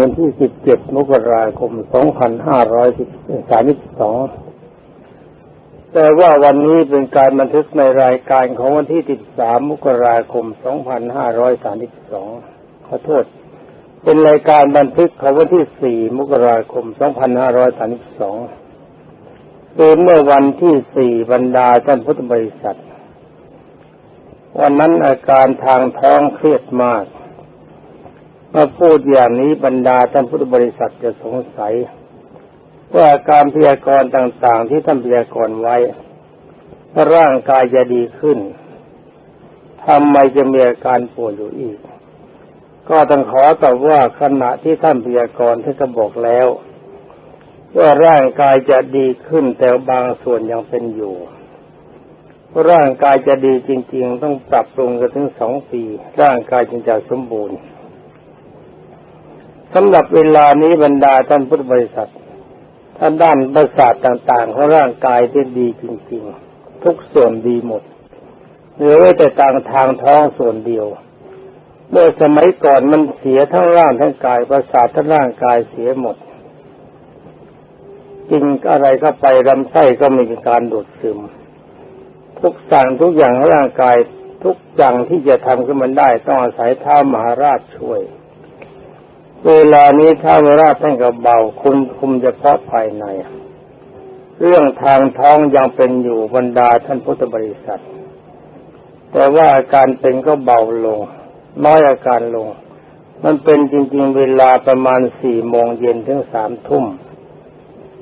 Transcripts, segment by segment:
วันที่ 17 มกราคม 2532 แต่ว่าวันนี้เป็นการบันทึกในรายการของวันที่ 13 มกราคม 2532 ขอโทษ เป็นรายการบันทึกของวันที่ 4 มกราคม 2532เป็นเมื่อวันที่ 4 บรรดาท่านพุทธบริษัท วันนั้นอาการทางท้องเครียดมาก มาพูดอย่างนี้บรรดาท่านพุทธบริษัทจะสงสัย ว่าการพยากรณ์ต่างๆ ที่ท่านพยากรณ์ไว้ ร่างกายจะดีขึ้นทำไมจะมีอาการป่วยอยู่อีก ก็ต้องขอตอบว่าขณะที่ท่านพยากรณ์ท่านก็บอกแล้ว ว่าร่างกายจะดีขึ้นแต่บางส่วนยังเป็นอยู่ร่างกายจะดีจริง ๆ ต้องปรับปรุงกันถึงสองปี ร่างกายจึงจะสมบูรณ์ สำหรับเวลานี้บรรดาท่านพุทธบริษัทท่านด้านประสาทต่างๆของร่างกายที่ดีจริงๆ ทุกส่วนดีหมดเหลือไว้แต่ต่างทางท้องส่วนเดียว เมื่อสมัยก่อนมันเสียทั้งร่างทั้งกายประสาททั้งร่างกายเสียหมดกินอะไรก็ไปลำไส้ก็มีการดูดซึม ทุกสั่งทุกอย่างร่างกายทุกอย่างที่จะทำขึ้นมันได้ ต้องอาศัยท้ามหาราชช่วย เวลานี้ท้าวราชท่านก็เบาคุมคุมเฉพาะภายใน เรื่องทางท้องยังเป็นอยู่บรรดาท่านพุทธบริษัท แต่ว่าอาการเป็นก็เบาลง น้อยอาการลง มันเป็นจริง ๆ เวลาประมาณสี่โมงเย็นถึงสามทุ่ม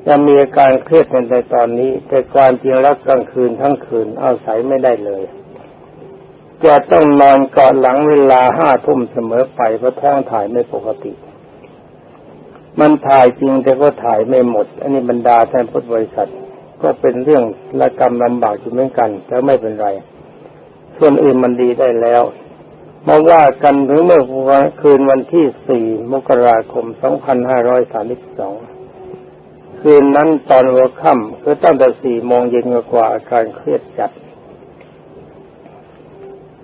จะมีอาการเครียดในตอนนี้ แต่ความจริงแล้วกลางคืนทั้งคืนเอาศัยไม่ได้เลยจะต้องนอนก่อนหลังเวลาห้าทุ่มเสมอไปเพราะท้องถ่ายไม่ปกติ มันถ่ายจริงแต่ก็ถ่ายไม่หมด อันนี้บรรดาท่านพุทธบริษัท ก็เป็นเรื่องละกรรมลำบากอยู่เหมือนกันแต่ไม่เป็นไร ส่วนอื่นมันดีได้แล้วมาว่ากันถึงเมื่อคืนวันที่สี่มกราคมสองพันห้าร้อยสามสิบสองคืนนั้นตอนหัวค่ำคือตั้งแต่สี่โมงเย็นกว่าอาการเครียดจัด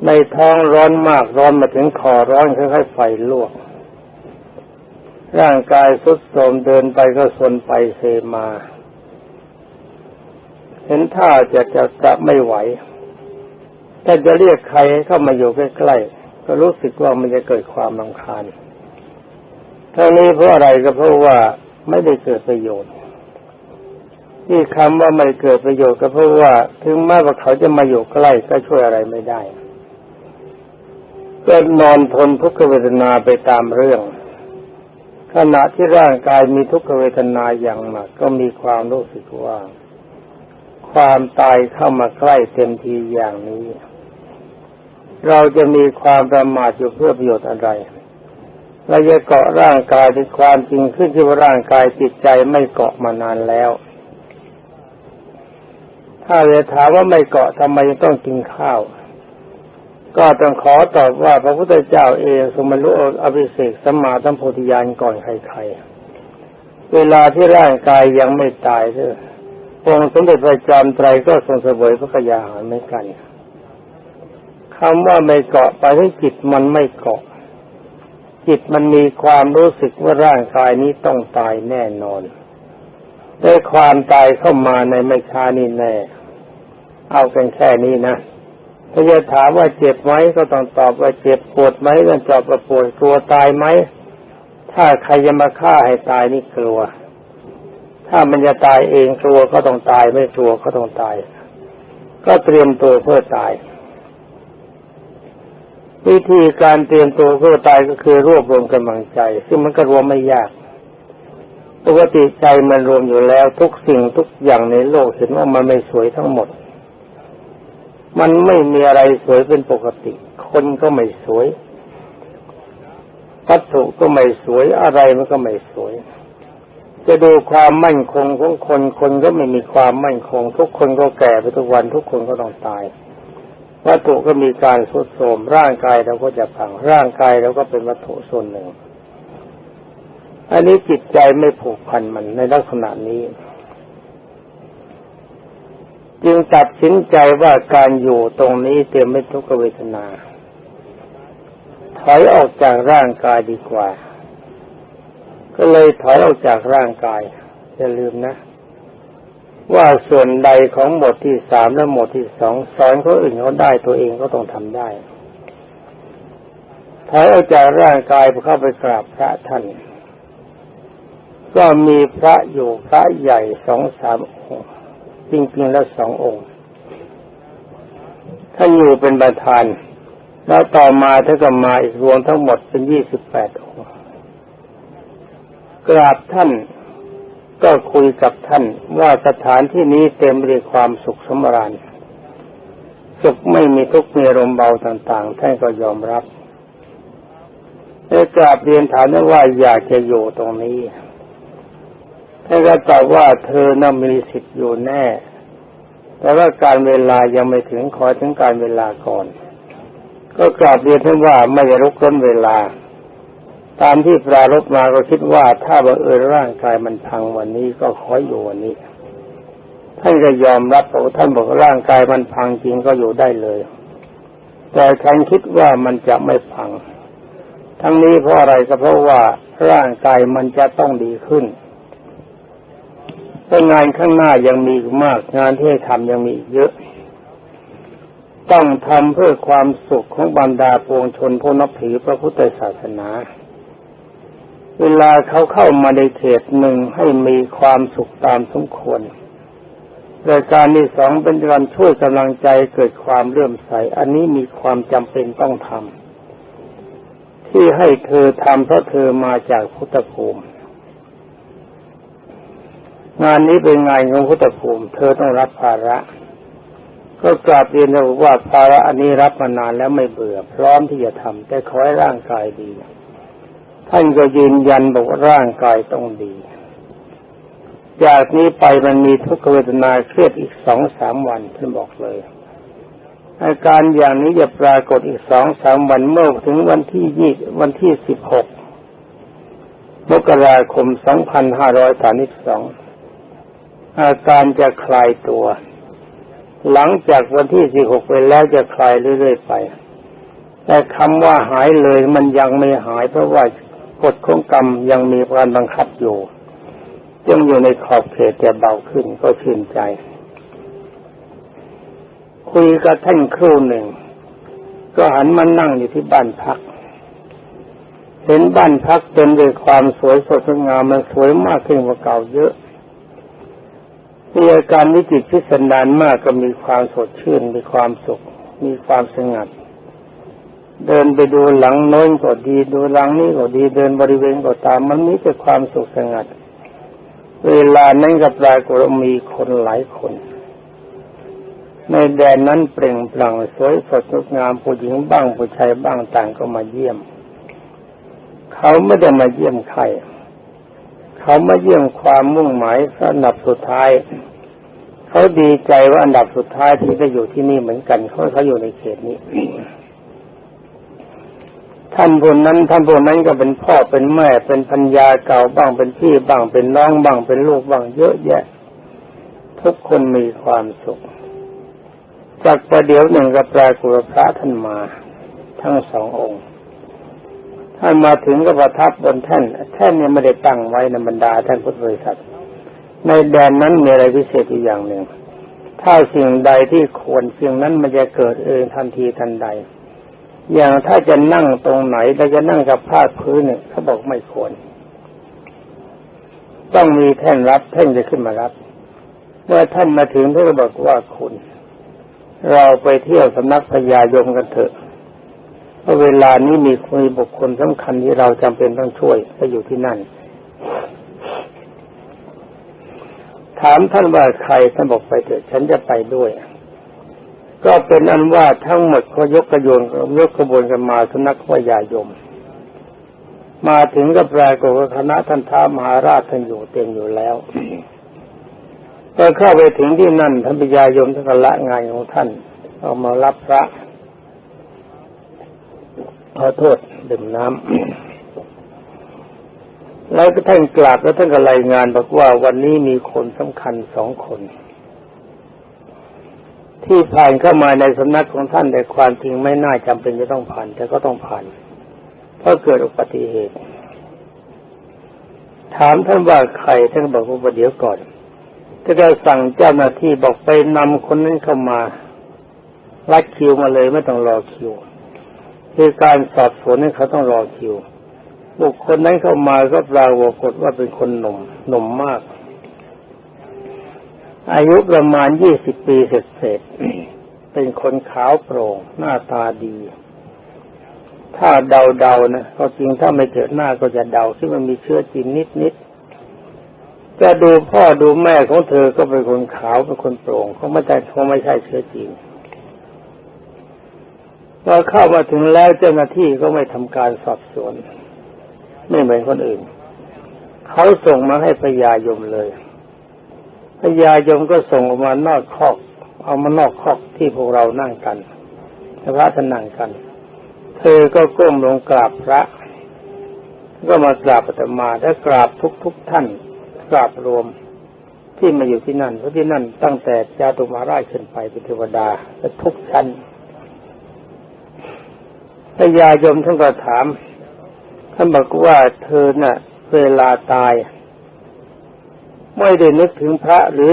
ในท้องร้อนมากร้อนมาถึงคอร้อนคล้ายๆไฟลวก ร่างกายสุดโทรมเดินไปก็สนไปเซมา เห็นท่าจะจะจะไม่ไหว ถ้าจะเรียกใครเข้ามาอยู่ใกล้ๆก็รู้สึกว่ามันจะเกิดความรำคาญทั้งนี้เพราะอะไรก็เพราะว่าไม่ได้เกิดประโยชน์ที่คำว่าไม่เกิดประโยชน์ก็เพราะว่า ถึงแม้ว่าเขาจะมาอยู่ใกล้ก็ช่วยอะไรไม่ได้ก็นอนทนทุกขเวทนาไปตามเรื่อง ขณะที่ร่างกายมีทุกขเวทนาอย่างหนักก็มีความรู้สึกว่า ความตายเข้ามาใกล้เต็มทีอย่างนี้ เราจะมีความประมาทอยู่เพื่อประโยชน์อะไรเราจะเกาะร่างกายเป็นความจริงขึ้นที่ว่าร่างกายจิตใจไม่เกาะมานานแล้ว ถ้าจะถามว่าไม่เกาะทำไมต้องกินข้าว ก็ต้องขอตอบว่าพระพุทธเจ้าเองสมรู้อภิเศกสมมาตั้งโพธิญาณก่อนใครๆ เวลาที่ร่างกายยังไม่ตายเถอะองค์สมเด็จพระจอมไตรก็ทรงเสวยพระกยาหารไม่กันคำว่าไม่เกาะไปที่จิตมันไม่เกาะ จิตมันมีความรู้สึกว่าร่างกายนี้ต้องตายแน่นอนได้ความตายเข้ามาในไม่ช้านี่แน่ เอากันแค่นี้นะ ถ้าจะถามว่าเจ็บไหมก็ต้องตอบว่าเจ็บปวดไหมก็ตอบว่าปวดกลัวตายไหมถ้าใครจะมาฆ่าให้ตายนี่กลัว ถ้ามันจะตายเองกลัวก็ต้องตายไม่กลัวก็ต้องตาย ก็เตรียมตัวเพื่อตาย วิธีการเตรียมตัวเพื่อตายก็คือรวบรวมกำลังใจ ซึ่งมันก็รวมไม่ยากปกติใจมันรวมอยู่แล้วทุกสิ่งทุกอย่างในโลกเห็นว่ามันไม่สวยทั้งหมด มันไม่มีอะไรสวยเป็นปกติ คนก็ไม่สวย วัตถุก็ไม่สวยอะไรมันก็ไม่สวย จะดูความมั่นคงของคนคนก็ไม่มีความมั่นคง ทุกคนก็แก่ไปทุกวัน ทุกคนก็ต้องตาย วัตถุก็มีการสุดโทมร่างกายเราก็จะพังร่างกายเราก็เป็นวัตถุส่วนหนึ่ง อันนี้จิตใจไม่ผูกพันมันในลักษณะนี้ จึงตัดสินใจว่าการอยู่ตรงนี้เต็มไปทุกเวทนา ถอยออกจากร่างกายดีกว่า ก็เลยถอยออกจากร่างกาย อย่าลืมนะ ว่าส่วนใดของบทที่สามและบทที่สองสอนเขาอื่นเขาได้ตัวเองก็ต้องทำได้ถอยออกจากร่างกายเข้าไปกราบพระท่านก็มีพระอยู่พระใหญ่สองสามองค์ จริงๆแล้วสององค์ท่านอยู่เป็นประธาน แล้วต่อมาท่านก็มาอีกรวมทั้งหมดเป็นยี่สิบแปดองค์กราบท่านก็คุยกับท่านว่าสถานที่นี้เต็มไปด้วยความสุขสมราญสุขไม่มีทุกข์มีลมเบาต่างๆ ท่านก็ยอมรับได้กราบเรียนถามว่าอยากจะอยู่ตรงนี้ ท่านก็ตอบว่าเธอน่ามีสิทธิ์อยู่แน่ แต่ว่าการเวลายังไม่ถึงขอถึงการเวลาก่อน ก็กราบเรียนท่านว่าไม่จะรุกร้นเวลา ตามที่ปรารบมาก็คิดว่าถ้าบังเอิญร่างกายมันพังวันนี้ก็ขออยู่วันนี้ ท่านก็ยอมรับเพราะท่านบอกร่างกายมันพังจริงก็อยู่ได้เลย แต่ฉันคิดว่ามันจะไม่พัง ทั้งนี้เพราะอะไรก็เพราะว่าร่างกายมันจะต้องดีขึ้น แต่งานข้างหน้ายังมีมาก งานที่ให้ทำยังมีเยอะ ต้องทำเพื่อความสุขของบรรดาปวงชนผู้นับถือพระพุทธศาสนา เวลาเขาเข้ามาในเขตหนึ่งให้มีความสุขตามสมควรรายการที่สองเป็นการช่วยกำลังใจเกิดความเลื่อมใส อันนี้มีความจำเป็นต้องทำที่ให้เธอทำเพราะเธอมาจากพุทธภูมิ งานนี้เป็นงานของพุทธภูมิ เธอต้องรับภาระ ก็กราบเรียนบอกว่าภาระอันนี้รับมานานแล้วไม่เบื่อ พร้อมที่จะทำแต่ขอให้ร่างกายดี ท่านก็ยืนยันบอกว่าร่างกายต้องดี จากนี้ไปมันมีทุกขเวทนาเครียดอีกสองสามวันท่านบอกเลยอาการอย่างนี้จะปรากฏอีกสองสามวันเมื่อถึงวันที่ยี่วันที่สิบหกมกราคมสองพันห้าร้อยสามสิบสอง อาการจะคลายตัว หลังจากวันที่สี่หกไปแล้วจะคลายเรื่อยๆไป แต่คำว่าหายเลยมันยังไม่หาย เพราะว่ากฎของกรรมยังมีการบังคับอยู่ยังอยู่ในขอบเขตจะเบาขึ้นก็ชื่นใจ คุยกับท่านครู่หนึ่ง ก็หันมานั่งอยู่ที่บ้านพัก เห็นบ้านพักเต็มด้วยความสวยสดงามมันสวยมากขึ้นกว่าเก่าเยอะ มีอาการวิจิตพิสดารมากก็มีความสดชื่นมีความสุข มีความสงัด เดินไปดูหลังโน้นก็ดีดูหลังนี้ก็ดีเดินบริเวณก็ตามมันมีแต่ความสุขสงัด เวลานั้นกับรากฏมีคนหลายคน ในแดนนั้นเปล่งปลั่งสวยสดงดงามผู้หญิงบ้างผู้ชายบ้างต่างก็มาเยี่ยม เขาไม่ได้มาเยี่ยมใคร เขามาเยี่ยมความมุ่งหมายอันดับสุดท้าย เขาดีใจว่าอันดับสุดท้ายที่ได้อยู่ที่นี่เหมือนกันเขาเขาอยู่ในเขตนี้ท่านผู้นั้นท่านผู้นั้นก็เป็นพ่อเป็นแม่เป็นพัญญาเก่าบ้างเป็นพี่บ้างเป็นน้องบ้างเป็นลูกบ้างเยอะแยะ ทุกคนมีความสุขจากประเดี๋ยวหนึ่งกับปรากฏพระท่านมา ทั้งสององค์ ท่านมาถึงก็ประทับบนแท่น แท่นเนี่ยไม่ได้ตั้งไว้ในบรรดาท่านพุทธบริษัท ในแดนนั้นมีอะไรพิเศษอีกอย่างหนึ่ง ถ้าสิ่งใดที่ควรสิ่งนั้นมันจะเกิดเองทันทีทันใด อย่างถ้าจะนั่งตรงไหนเราจะนั่งกับผ้าพื้นเนี่ยเขาบอกไม่ควร ต้องมีแท่นรับ แท่นจะขึ้นมารับ เมื่อท่านมาถึงท่านก็บอกว่าคุณ เราไปเที่ยวสำนักพญายมกันเถอะ พราะเวลานี้มีคนบุคคลสำคัญที่เราจำเป็นต้องช่วยก็อยู่ที่นั่น ถามท่านว่าใครท่านบอกไปเถอะฉันจะไปด้วย ก็เป็นอันว่าทั้งหมดเขายกกระโยนยกกระบวนกันมาสนักว่ายายม มาถึงก็ปรากฏว่าคณะท่านท้ามหาราชท่านอยู่เต็มอยู่แล้วพอเข้าไปถึงที่นั่นท่านปิยายมท่านละงานของท่าน เอามารับพระ ขอโทษดื่มน้ำแล้วก็ท่านกราบแล้วท่านก็รายงานบอกว่าวันนี้มีคนสำคัญสองคน ที่ผ่านเข้ามาในสำนักของท่านแต่ความจริงไม่น่าจำเป็นจะต้องผ่าน แต่ก็ต้องผ่าน เพราะเกิดอุบัติเหตุ ถามท่านว่าใครท่านบอกว่าเดี๋ยวก่อนก็จะสั่งเจ้าหน้าที่บอกไปนำคนนั้นเข้ามารัดคิวมาเลยไม่ต้องรอคิว คือการสอบสวนนี่เขาต้องรอคิว บุคคลนั้นเข้ามาก็ปรากฏว่าเป็นคนหนุ่มหนุ่มมาก อายุประมาณยี่สิบปีเศษๆเป็นคนขาวโปร่ง หน้าตาดี ถ้าเดาๆนะก็จริงถ้าไม่เจอหน้าก็จะเดาที่มันมีเชื้อจีนนิดๆจะดูพ่อดูแม่ของเธอก็เป็นคนขาวเป็นคนโปร่งเขาไม่ใช่เขาไม่ใช่เชื้อจีน พอเข้ามาถึงแล้วเจ้าหน้าที่ก็ไม่ทำการสอบสวน ไม่เหมือนคนอื่น เขาส่งมาให้พญายมเลยพญายมก็ส่งออกมานอกคอก เอามานอกคอกที่พวกเรานั่งกันพระท่านนั่งกัน เธอก็ก้มลงกราบพระ ก็มากราบอาตมาและกราบทุกทุกท่าน กราบรวมที่มาอยู่ที่นั่นเพราะที่นั่นตั้งแต่จาตุมาราชขึ้นไปเป็นเทวดาและทุกชั้น พญายมท่านก็ถามท่านบอกว่าเธอน่ะ เวลาตาย ไม่ได้นึกถึงพระหรือ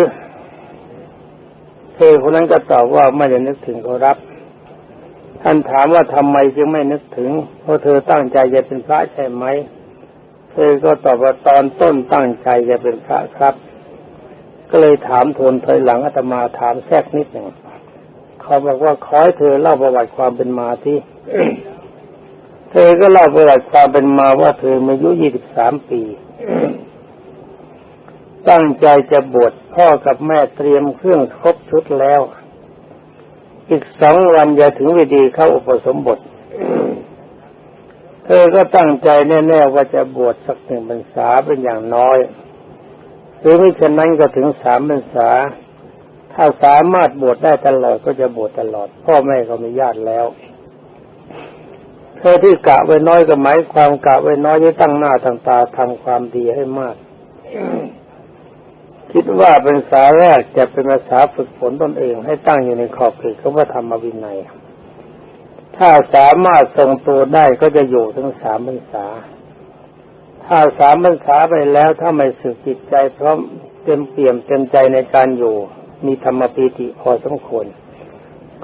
เธอคนนั้นก็ตอบว่าไม่ได้นึกถึงเขารับ ท่านถามว่าทำไมจึงไม่นึกถึง เพราะเธอตั้งใจจะเป็นพระใช่ไหม เธอก็ตอบว่าตอนต้นตั้งใจจะเป็นพระครับ ก็เลยถามทวนถอยหลังอาตมาถามแทรกนิดหนึ่งเขาบอกว่าขอให้เธอเล่าประวัติความเป็นมาที่ เธอก็เล่าประวัติความเป็นมาว่าเธออายุยี่สิบสามปี ตั้งใจจะบวชพ่อกับแม่เตรียมเครื่องครบชุดแล้ว อีกสองวันจะถึงวิธีเข้าอุปสมบท เธอก็ตั้งใจแน่ๆว่าจะบวชสักหนึ่งพรรษาเป็นอย่างน้อยหรือไม่เช่นนั้นก็ถึงสามพรรษา ถ้าสามารถบวชได้ตลอดก็จะบวชตลอด พ่อแม่ก็ไมีญาติแล้ว ธอที่กะไว้น้อยก็หมายความกะไว้น้อยที่ตั้งหน้าตั้งตาทำความดีให้มาก คิดว่าเป็นสาแรกจะเป็นภาษาฝึกฝนตนเอง ให้ตั้งอยู่ในขอบเขตของพระธรรมวินัย ถ้าสามารถทรงตัวได้ก็จะอยู่ถึงสามพรรษา ถ้าสามพรรษาไปแล้วถ้าไม่สึกจิตใจพร้อมเต็มเปี่ยมเต็มใจในการอยู่ มีธรรมปีติพอสมควร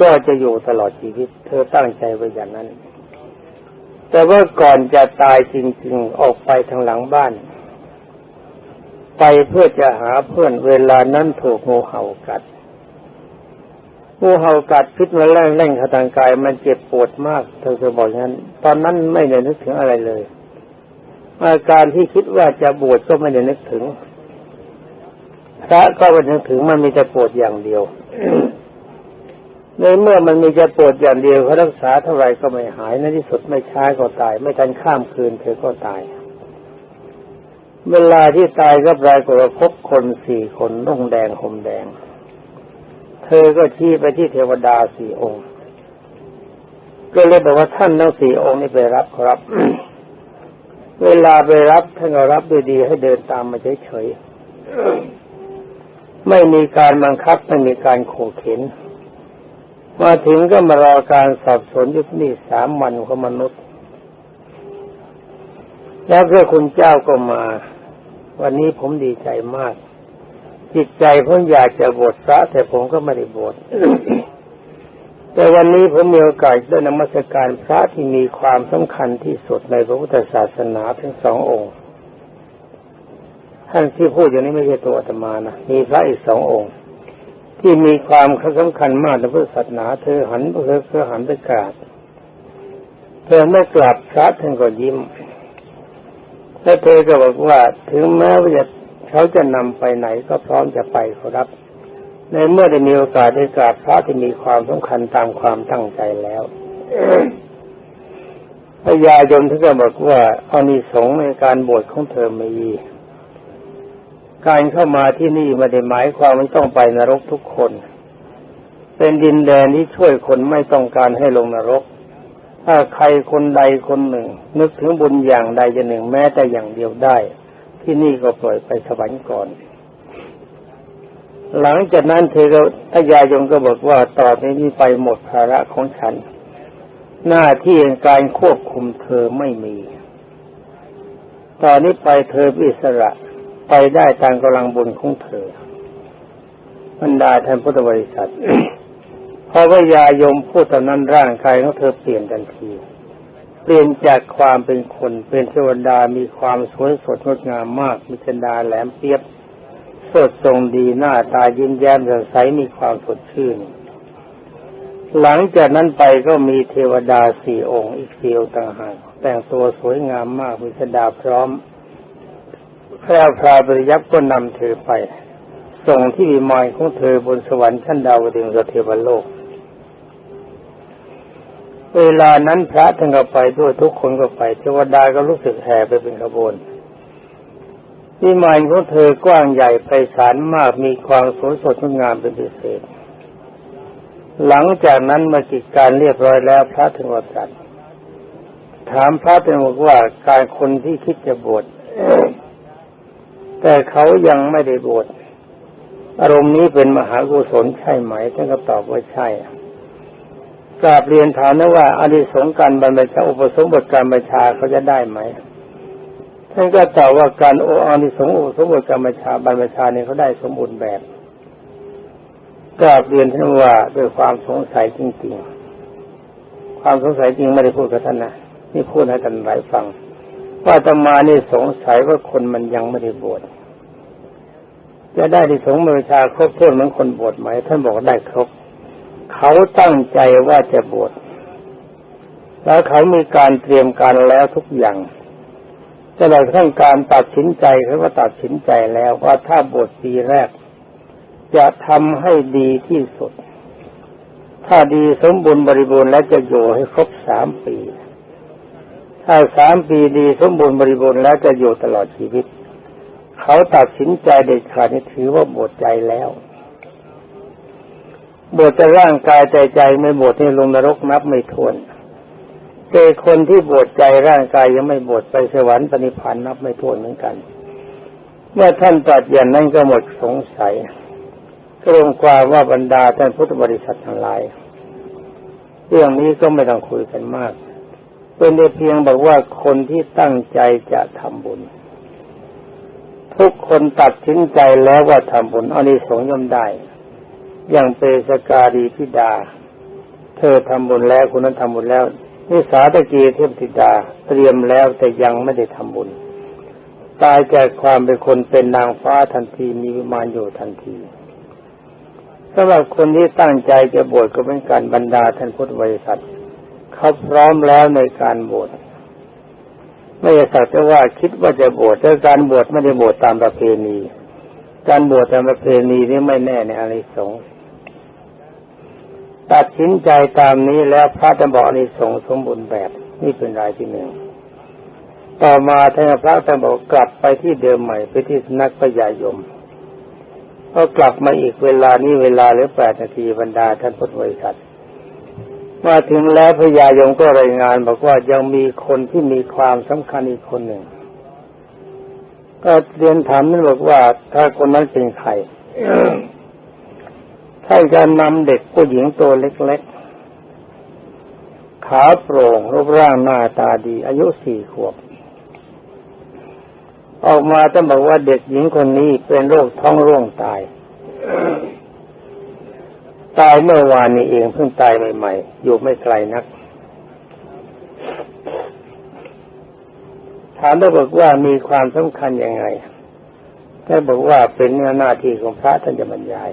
ก็จะอยู่ตลอดชีวิต เธอตั้งใจไว้อย่างนั้น แต่ว่าก่อนจะตายจริงๆ ออกไปทางหลังบ้าน ไปเพื่อจะหาเพื่อนเวลานั้นถูกงูเห่ากัดงูเห่ากัดพิษมาแรงแรงทางกายมันเจ็บปวดมากเธอจะบอกงั้น ตอนนั้นไม่ได้นึกถึงอะไรเลย อาการที่คิดว่าจะบวชก็ไม่ได้นึกถึงพระก็ไม่นึกถึงมันมีแต่ปวดอย่างเดียว ในเมื่อมันมีจะปวดอย่างเดียวเขารักษาเท่าไรก็ไม่หายในที่สุดไม่ช้าก็ตาย ไม่ทันข้ามคืนเธอก็ตาย เวลาที่ตายก็ปรากฏว่าพบคนสี่คนนุ่งแดงห่มแดง เธอก็ชี้ไปที่เทวดาสี่องค์ก็เลยบอกว่าท่านทั้งสี่องค์นี้ไปรับครับ เวลาไปรับท่านก็รับด้วยดีให้เดินตามมาเฉยๆไม่มีการบังคับไม่มีการโขเข็น มาถึงก็มารอการสอบสวนยุทธนี่สามวันของมนุษย์ แล้วพระคุณเจ้าก็มา วันนี้ผมดีใจมาก จิตใจผมอยากจะบวชพระแต่ผมก็ไม่ได้บวชแต่วันนี้ผมมีโอกาสได้นมัสการพระที่มีความสำคัญที่สุดในพระพุทธศาสนาทั้งสององค์ ท่านที่พูดอย่างนี้ไม่ใช่ตัวอาตมานะมีพระอีกสององค์ ที่มีความสำคัญมากในพุทธศาสนาเธอหันเธอเธอหันไปกราบเธอไม่กราบพระท่านก็ยิ้มแล้วเธอก็บอกว่าถึงแม้ว่าจะเขาจะนำไปไหนก็พร้อมจะไปครับ ในเมื่อได้มีโอกาสได้กราบพระที่มีความสำคัญตามความตั้งใจแล้วพระยายมท่านก็บอกว่าอานิสงส์ในการบวชของเธอมี การเข้ามาที่นี่ไม่ได้หมายความว่าต้องไปนรกทุกคน เป็นดินแดนที่ช่วยคนไม่ต้องการให้ลงนรก ถ้าใครคนใดคนหนึ่ง นึกถึงบุญอย่างใดอย่างหนึ่งแม้แต่อย่างเดียวได้ ที่นี่ก็ปล่อยไปสวรรค์ก่อน หลังจากนั้นเธอก็ทยายงก็บอกว่าต่อไปนี้ไปหมดภาระของฉัน หน้าที่การควบคุมเธอไม่มีตอนนี้ไปเธออิสระ ไปได้ตามกำลังบุญของเธอบรรดาท่านพุทธบริษัทพอพระยายมพูดตอนนั้นร่างกายของเธอเปลี่ยนทันที เปลี่ยนจากความเป็นคนเป็นเทวดามีความสวยสดงดงามมาก มีจันดาแหลมเปียบ สดทรงดีหน้าตายิ้มแย้มสดใสมีความสดชื่น หลังจากนั้นไปก็มีเทวดาสี่องค์อีกสี่องค์ต่างหากแต่งตัวสวยงามมากมีจันดาพร้อม แพรวพราวปริยับก็นำเธอไป ส่งที่วิมานของเธอบนสวรรค์ชั้นดาวดึงสเทวโลก เวลานั้นพระท่านก็ไปด้วยทุกคนก็ไปเทวดาก็รู้สึกแห่ไปเป็นขบวนวิมานของเธอกว้างใหญ่ไพศาลมากมีความสวยสดงดงามเป็นพิเศษ หลังจากนั้นมากิจการเรียบร้อยแล้วพระถึงวัตรัสถามพระเป็นบอกว่าการคนที่คิดจะบวช แต่เขายังไม่ได้บวชอารมณ์นี้เป็นมหากุศลใช่ไหมท่านก็ตอบว่าใช่กราบเรียนถามนะว่าอดีสงการบรรพชาอุปสมบทการบัญชาเขาจะได้ไหมท่านก็ตอบว่าการโออานิสงส์อุปสมบทการบัญชาบรรพชาเนี่ยเขาได้สมบูรณ์แบบกราบเรียนท่านว่าด้วยความสงสัยจริงๆ ความสงสัยจริงไม่ได้พูดกับท่านนะนี่พูดให้ท่านหลายฟัง ว่าตมานี่สงสัยว่าคนมันยังไม่ได้บวชจะได้ที่สงฆ์บรชาครบถ้วนเหมือนคนบวชไหมท่านบอกได้ครบ เขาตั้งใจว่าจะบวชแล้วเขามีการเตรียมการแล้วทุกอย่างตลอดทั้งการตัดสินใจเขาก็ตัดสินใจแล้วว่าถ้าบวชปีแรก จะทำให้ดีที่สุด ถ้าดีสมบูรณ์บริบูรณ์แล้วจะอยู่ให้ครบสามปี ถ้าสามปีดีสมบูรณ์บริบูรณ์แล้วจะอยู่ตลอดชีวิต เขาตัดสินใจเด็ดขาดนี่ถือว่าบวชใจแล้วบวชแต่ร่างกายใจใจไม่บวชนี่ลงนรกนับไม่ถ้วนแต่คนที่บวชใจร่างกายยังไม่บวชไปสวรรค์ปณิพันธ์นับไม่ถ้วนเหมือนกัน เมื่อท่านตรัสอย่างนั้นก็หมดสงสัยก็ลงความว่าบรรดาท่านพุทธบริษัททั้งหลาย เรื่องนี้ก็ไม่ต้องคุยกันมาก เป็นได้เพียงบอกว่าคนที่ตั้งใจจะทำบุญ ทุกคนตัดสินใจแล้วว่าทำบุญอานิสงส์ย่อมได้ อย่างเปสการีพิดา เธอทำบุญแล้วคนนั้นทำบุญแล้วนิสาตะกีเทพธิดาเตรียมแล้วแต่ยังไม่ได้ทำบุญ ตายจากความเป็นคนเป็นนางฟ้าทันทีมีวิมานอยู่ทันทีสำหรับคนที่ตั้งใจจะบวชก็เป็นการบรรดาท่านพุทธบริษัท เขาพร้อมแล้วในการบวชไม่ใช่สักแต่ว่าคิดว่าจะบวชแต่การบวชไม่ได้บวชตามประเพณี การบวชตามประเพณีนี่ไม่แน่ในอานิสงตัดสินใจตามนี้แล้วพระจะบอกอนิสงส์สมบูรณ์แบบนี่เป็นรายที่หนึ่งต่อมาท่านพระจะบอกกลับไปที่เดิมใหม่ไปที่สนักพยายมก็กลับมาอีกเวลานี้เวลาหลือแปดนาทีบรรดาท่านพุทธบริษัท มาถึงแล้วพญายมก็รายงานบอกว่ายังมีคนที่มีความสำคัญอีกคนหนึ่ง ก็เรียนถามนั่นบอกว่า ถ้าคนนั้นเป็นใครท่าจะนำเด็กผู้หญิงตัวเล็กๆ ขาโปร่งรูปร่างหน้าตาดี อายุสี่ขวบ ออกมาต้องบอกว่าเด็กหญิงคนนี้เป็นโรคท้องร่วงตาย ตายเมื่อวานนี้เองเพิ่งตายใหม่ๆ อยู่ไม่ไกลนัก ถามได้บอกว่ามีความสำคัญยังไงท่านบอกว่าเป็นหน้าที่ของพระท่านจะบรรยาย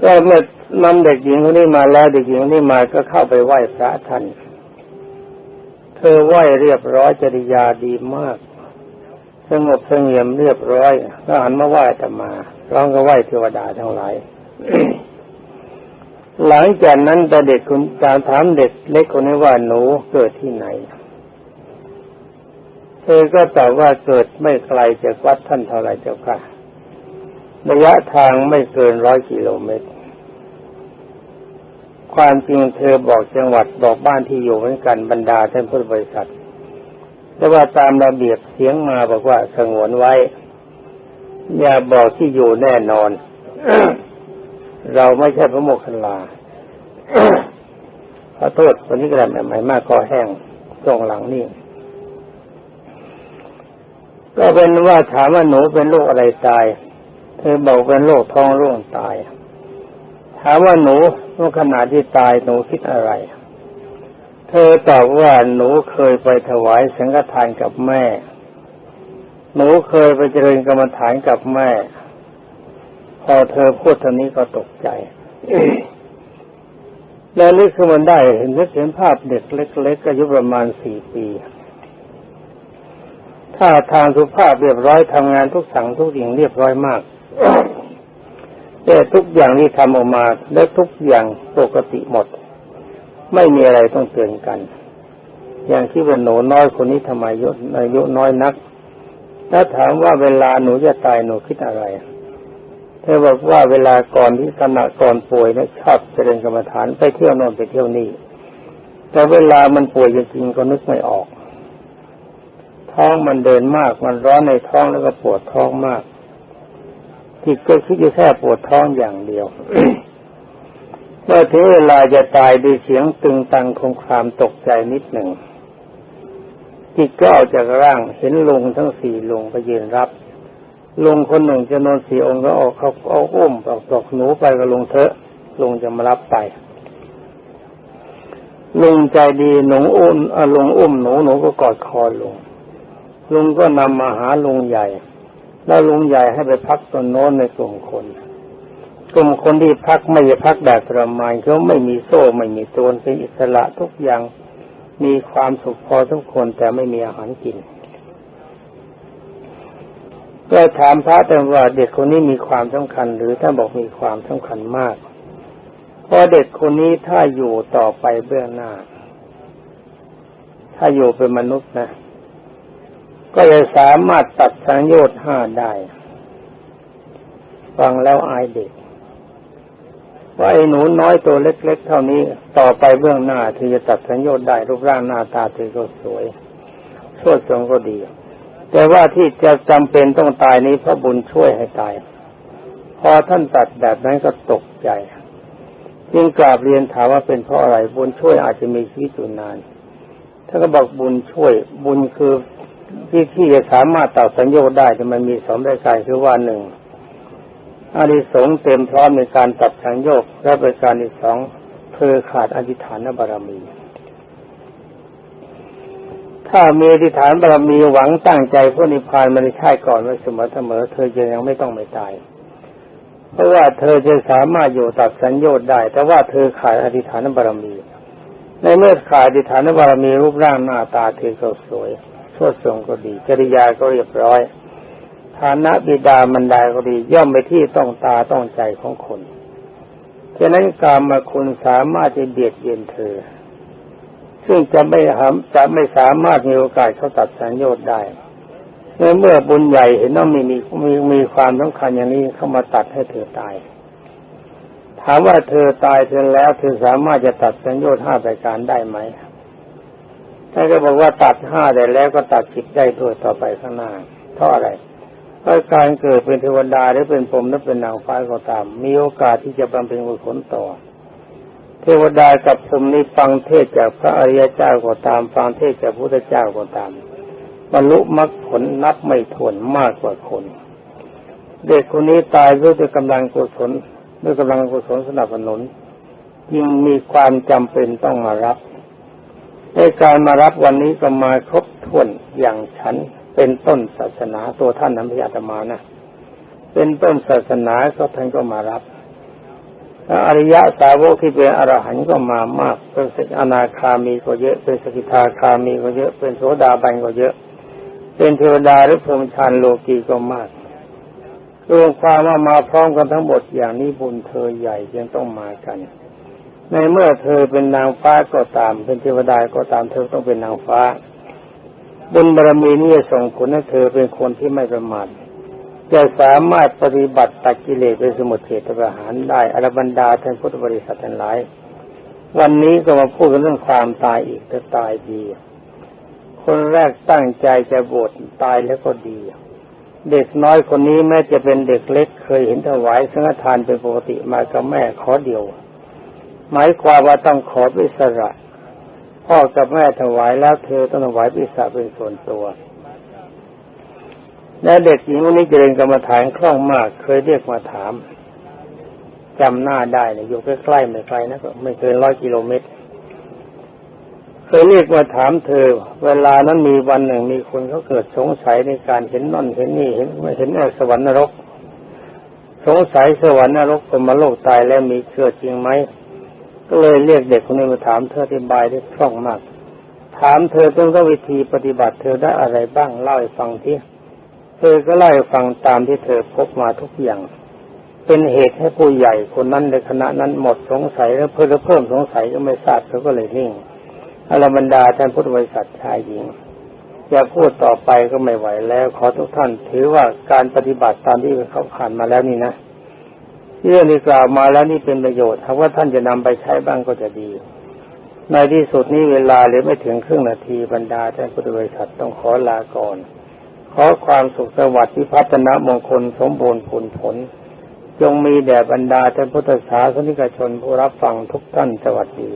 ก็เมื่อนำเด็กหญิงคนนี้มาแล้วเด็กหญิงคนนี้มาก็เข้าไปไหว้พระท่าน เธอไหว้เรียบร้อยจริยาดีมาก สงบเสงี่ยมเรียบร้อยก็หันมาไหว้ธรรมา ร้องก็ไหว้เทวดาทั้งหลาย หลังจากนั้นแต่เด็กคุณการถามเด็กเล็กคนนี้ว่าหนูเกิดที่ไหน เธอก็ตอบว่าเกิดไม่ไกลจากวัดท่านเท่าไรเจ้าค่ะ ระยะทางไม่เกินร้อยกิโลเมตร ความจริงเธอบอกจังหวัดบอกบ้านที่อยู่เหมือนกันบรรดาท่านพุทธบริษัทแต่ว่าตามระเบียบเสียงมาบอกว่าสงวนไว้ อย่าบอกที่อยู่แน่นอน เราไม่ใช่พระโมคคัลลาขอโทษวันนี้กระดาษใหม่มากคอแห้งช่วงหลังนี่ ก็เป็นว่าถามว่าหนูเป็นโรคอะไรตาย เธอบอกเป็นโรคท้องร่วงตาย ถามว่าหนูเมื่อขณะที่ตายหนูคิดอะไร เธอตอบว่าหนูเคยไปถวายสังฆทานกับแม่ หนูเคยไปเจริญกรรมฐานกับแม่ พอเธอพูดเท่านี้ก็ตกใจ แล้วนึกขึ้นมันได้เห็นนึกเห็นภาพเด็กเล็กๆอายุประมาณสี่ปีถ้าทางสุภาพเรียบร้อยทำงานทุกสั่งทุกอย่างเรียบร้อยมากแต่ทุกอย่างที่ทำออกมาและทุกอย่างปกติหมด ไม่มีอะไรต้องเตือนกัน อย่างที่ว่าหนูน้อยคนนี้ทำไมอายุอายุน้อยนัก ถ้าถามว่าเวลาหนูจะตายหนูคิดอะไรเธอบอกว่าเวลาก่อนที่ขณะก่อนป่วยนะชอบเจริญกรรมฐานไปเที่ยวโน่นไปเที่ยวนี่แต่เวลามันป่วยจริงๆก็นึกไม่ออก ท้องมันเดินมากมันร้อนในท้องแล้วก็ปวดท้องมากจิตก็คิดอยู่แค่ปวดท้องอย่างเดียวเมื่อถึงเวลาจะตายด้วยเสียงตึงตังคงครามตกใจนิดหนึ่ง จิตก็ออกจากร่างเห็นลุงทั้งสี่ลุงไปยืนรับลุงคนหนึ่งจะนอนสี่องค์ก็ออกเขาเอาอุ้มออกตอกหนูไปกับลุงเถอะลุงจะมารับไปลุงใจดีหนูอุ้มลุงอุ้มหนูหนูก็กอดคอลุงลุงก็นำมาหาลุงใหญ่ แล้วลุงใหญ่ให้ไปพักตนโน้นในกลุ่มคนกลุ่มคนที่พักไม่ได้พักแบบทรมานเขาไม่มีโซ่ไม่มีตัวเป็นอิสระทุกอย่าง มีความสุขพอทุกคนแต่ไม่มีอาหารกิน ก็ถามพระแต่ว่าเด็กคนนี้มีความสำคัญ หรือท่านบอกมีความสำคัญมาก เพราะเด็กคนนี้ถ้าอยู่ต่อไปเบื้องหน้า ถ้าอยู่เป็นมนุษย์นะ ก็จะสามารถตัดสังโยชน์ห้าได้ ฟังแล้วอายเด็ก ว่าไอ้หนูน้อยตัวเล็ก ๆ เท่านี้ ต่อไปเบื้องหน้าเธอจะตัดสัญญาได้รูปร่างหน้าตาเธอก็สวยโชดทรงก็ดี แต่ว่าที่จะจำเป็นต้องตายนี้เพราะบุญช่วยให้ตาย พอท่านตัดแบบนั้นก็ตกใจจึงกราบเรียนถามว่าเป็นเพราะอะไรบุญช่วยอาจจะมีชีวิตอยู่นานท่านก็บอกบุญช่วย บุญคือที่ที่จะสามารถตัดสัญญาได้จะมันมีสองรายการคือว่าหนึ่ง อานิสงเต็มพร้อมในการตัดสังโยกและประการที่สองเธอขาดอธิษฐานบารมี ถ้ามีอธิษฐานบารมีหวังตั้งใจพระนิพพานมาในชาติก่อนไว้เสมอเสมอเธอจะยังไม่ต้องไม่ตาย เพราะว่าเธอจะสามารถอยู่ตัดสัญญาได้ แต่ว่าเธอขาดอธิษฐานบารมี ในเมื่อขาดอธิษฐานบารมีรูปร่างหน้าตาเธอก็สวยสวดทรงก็ดีจริยาก็เรียบร้อย ฐานะบิดามารดาก็ดีย่อมไปที่ต้องตาต้องใจของคนฉะนั้นกามาคุณสามารถจะเบียดเบียนเธอ ซึ่งจะไม่หาจะไม่สามารถมีโอกาสเข้าตัดสัญญาณได้เมื่อเมื่อบุญใหญ่เห็นว่ามีมีมีมีความสำคัญอย่างนี้เข้ามาตัดให้เธอตาย ถามว่าเธอตายเสร็จแล้วเธอสามารถจะตัดสัญญาณห้าประการได้ไหมท่านก็บอกว่าตัดห้าได้แล้วก็ตัดสิบได้ด้วยต่อไปข้างหน้าเพราะอะไร เพราการเกิดเป็นเทวดาหรือเป็นพรหมหรือเป็นนางฟ้าก็ตาม มีโอกาสที่จะบำเพ็ญกุศลต่อ เทวดากับพรหมนี้ฟังเทศจากพระอริยเจ้าก็ตาม ฟังเทศจากพระพุทธเจ้าก็ตามบรรลุมรรคผลนับไม่ถ้วนมากกว่าคน เด็กคนนี้ตายด้วยกำลังกุศลด้วยกำลังกุศลสนับสนุนยิ่งมีความจำเป็นต้องมารับในการมารับวันนี้ก็มาครบถ้วนอย่างฉัน เป็นต้นศาสนาตัวท่านนั้นพระอาตมานะเป็นต้นศาสนาก็ท่านก็มารับแล้วอริยะสาวกที่เป็นอรหันต์ก็มามากเป็นสกอนาคามีก็เยอะ เป็นสกิทาคามีก็เยอะ เป็นโสดาบันก็เยอะ เป็นเทวดาหรือพรหมชานโลกีก็มากรวมความว่ามาพร้อมกันทั้งหมดอย่างนี้บุญเธอใหญ่จึงต้องมากัน ในเมื่อเธอเป็นนางฟ้าก็ตาม เป็นเทวดาก็ตามเธอต้องเป็นนางฟ้า บุญบารมีนี้ส่งผลให้เธอเป็นคนที่ไม่ประมาทจะสามารถปฏิบัติตัดกิเลสเป็นสมุทเทตประหารได้อรบรรดาท่านพุทธบริษัททั้งหลาย วันนี้ก็มาพูดกันเรื่องความตายอีกจะตายดี คนแรกตั้งใจจะบวชตายแล้วก็ดี เด็กน้อยคนนี้แม้จะเป็นเด็กเล็กเคยเห็นถวายสังฆทานเป็นปกติมากับแม่ขอเดียว หมายความว่าต้องขอวิสระ พ่อกับแม่ถวายแล้วเธอต้องถวายพิสาเป็นส่วนตัว และเด็กหญิงคนนี้เจริญกรรมฐานคล่องมาก เคยเรียกมาถามจำหน้าได้เนี่ยอยู่ใกล้ๆไม่ไกลนะก็ไม่เกินร้อยกิโลเมตร เคยเรียกมาถามเธอ เวลานั้นมีวันหนึ่งมีคนเขาเกิดสงสัยในการเห็นนั่นเห็นนี่เห็นไม่เห็นสวรรค์นรก สงสัยสวรรค์นรกเป็นมาโลกตายแล้วมีเชื่อจริงไหม ก็เลยเรียกเด็กคนนี้มาถามเธออธิบายได้คล่องมาก ถามเธอต้องก็วิธีปฏิบัติเธอได้อะไรบ้างเล่าให้ฟังที่เธอก็เล่าให้ฟังตามที่เธอพบมาทุกอย่าง เป็นเหตุให้ผู้ใหญ่คนนั้นในคณะนั้นหมดสงสัยแล้วเพิ่มเพิ่มสงสัยก็ไม่ทราบเธอก็เลยนิ่งอรบรรดาท่านพุทธบริษัทชายหญิงจะพูดต่อไปก็ไม่ไหวแล้ว ขอทุกท่านถือว่าการปฏิบัติตามที่เขาผ่านมาแล้วนี่นะ เรื่องที่กล่าวมาแล้วนี่เป็นประโยชน์ถ้าว่าท่านจะนำไปใช้บ้างก็จะดี ในที่สุดนี้เวลาเหลือไม่ถึงครึ่งนาทีบรรดาท่านพุทธบริษัทต้องขอลาก่อน ขอความสุขสวัสดิ์ที่พัฒนมงคลสมบูรณ์ผลผล จงมีแด่บรรดาท่านพุทธศาสนิกชนผู้รับฟังทุกท่านสวัสดี